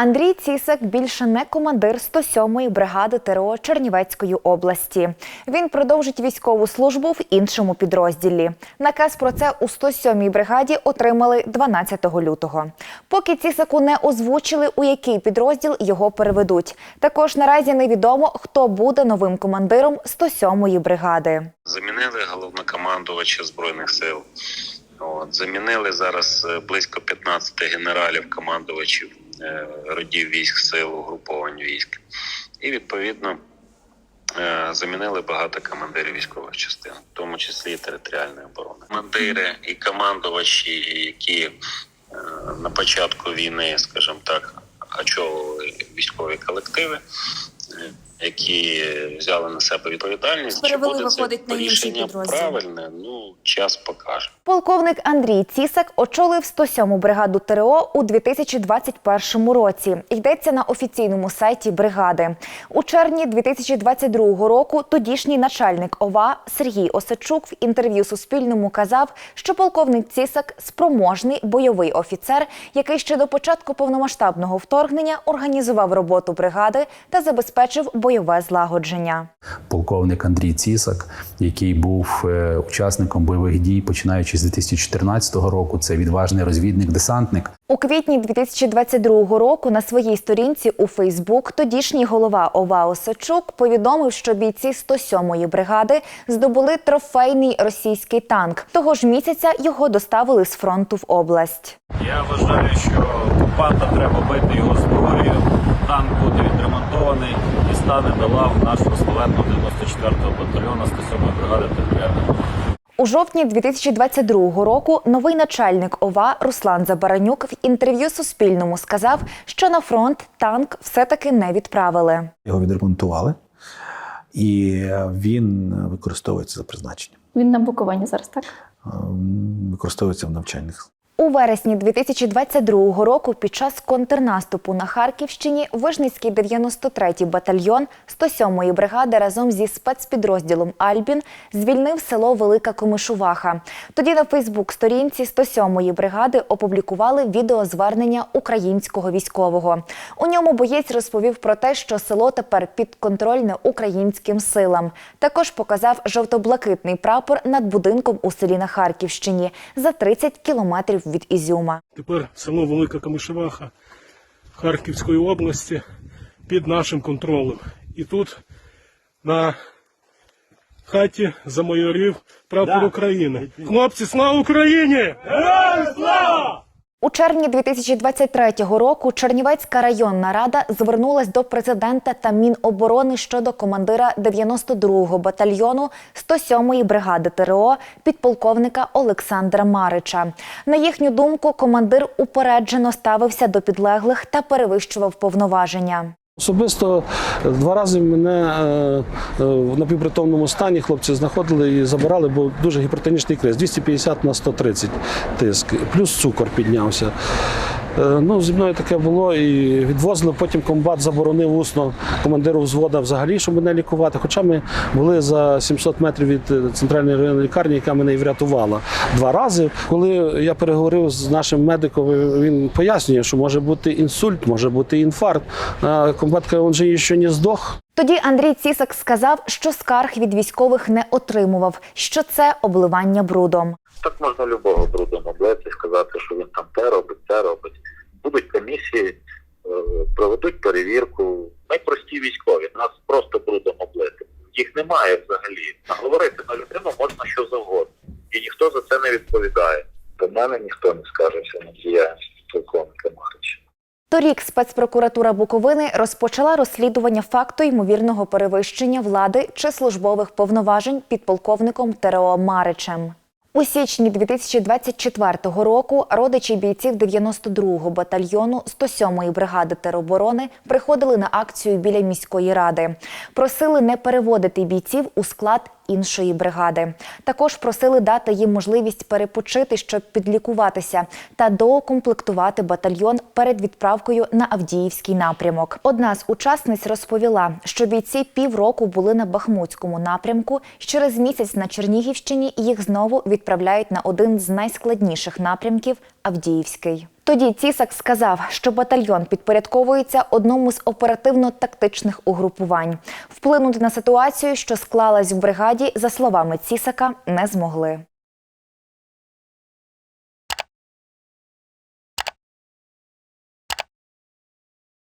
Андрій Цісак більше не командир 107-ї бригади ТРО Чернівецької області. Він продовжить військову службу в іншому підрозділі. Наказ про це у 107-й бригаді отримали 12 лютого. Поки Цісаку не озвучили, у який підрозділ його переведуть. Також наразі невідомо, хто буде новим командиром 107-ї бригади. Замінили головнокомандувача збройних сил. От замінили зараз е, близько 15 генералів командувачів родів військ сил угруповань військ, і відповідно е, замінили багато командирів військових частин, в тому числі і територіальної оборони. Командири і командувачі, які е, на початку війни, скажімо так, очолили військові колективи. Які взяли на себе відповідальність, Перевели, чи буде це виходить, на інший рішення правильне? Ну час покаже. Полковник Андрій Цісак очолив 107-му бригаду ТРО у 2021 році. Йдеться на офіційному сайті бригади. У червні 2022 року тодішній начальник ОВА Сергій Осачук в інтерв'ю Суспільному казав, що полковник Цісак спроможний бойовий офіцер, який ще до початку повномасштабного вторгнення організував роботу бригади та забезпечив бойове злагодження. полковник Андрій Цісак, який був е, учасником бойових дій, починаючи з 2014 року. Це відважний розвідник-десантник. У квітні 2022 року на своїй сторінці у Фейсбук тодішній голова ОВА Осачук повідомив, що бійці 107-ї бригади здобули трофейний російський танк. Того ж місяця його доставили з фронту в область. Я вважаю, що окупанта треба бити його зброєю. Танк буде відремонтований і стане до лав нашого славетного 94-го батальйону 107-ї бригади територіальної. У жовтні 2022 року новий начальник ОВА Руслан Забаранюк в інтерв'ю Суспільному сказав, що на фронт танк все-таки не відправили. Його відремонтували, і він використовується за призначенням. Він на Буковині зараз, так? Ем, Використовується в навчальних У вересні 2022 року під час контрнаступу на Харківщині Вижницький 93-й батальйон 107-ї бригади разом зі спецпідрозділом Альбін звільнив село Велика Комишуваха. Тоді на Фейсбук-сторінці 107-ї бригади опублікували відеозвернення українського військового. У ньому боєць розповів про те, що село тепер підконтрольне українським силам. Також показав жовто-блакитний прапор над будинком у селі на Харківщині за 30 кілометрів від Ізюма. Тепер село Велика Камишеваха Харківської області під нашим контролем. І тут на хаті замайорів прапор України. Хлопці, слава Україні! У червні 2023 року Чернівецька районна рада звернулась до президента та Міноборони щодо командира 92-го батальйону 107-ї бригади ТРО підполковника Олександра Марича. На їхню думку, командир упереджено ставився до підлеглих та перевищував повноваження. Особисто два рази мене е, в напівпритомному стані хлопці знаходили і забирали, бо дуже гіпертонічний криз. 250 на 130 тиск, плюс цукор піднявся. Е, Ну, зі мною таке було і відвозили. Потім комбат заборонив усно командиру взвода взагалі, щоб мене лікувати. Хоча ми були за 700 метрів від е, центральної районної лікарні, яка мене і врятувала два рази. Коли я переговорив з нашим медиком, він пояснює, що може бути інсульт, може бути інфаркт. А комбат каже, він же ще не здох. Тоді Андрій Цісак сказав, що скарг від військових не отримував, що це обливання брудом. Так можна любого брудом облити, сказати, що він там те робить. Перевірку. Найпрості військові, нас просто брудом облити. Їх немає взагалі. Наговорити на людину можна що завгодно. І ніхто за це не відповідає. До мене ніхто не скажеться на діяльність полковника Марича. Торік спецпрокуратура Буковини розпочала розслідування факту ймовірного перевищення влади чи службових повноважень підполковником ТРО Маричем. У січні 2024 року родичі бійців 92-го батальйону 107-ї бригади тероборони приходили на акцію біля міської ради. Просили не переводити бійців у склад іншої бригади. Також просили дати їм можливість перепочити, щоб підлікуватися, та доукомплектувати батальйон перед відправкою на Авдіївський напрямок. Одна з учасниць розповіла, що бійці півроку були на Бахмутському напрямку. Через місяць на Чернігівщині їх знову відправляють на один з найскладніших напрямків Авдіївський. Тоді Цісак сказав, що батальйон підпорядковується одному з оперативно-тактичних угрупувань. Вплинути на ситуацію, що склалась в бригаді, за словами Цісака, не змогли.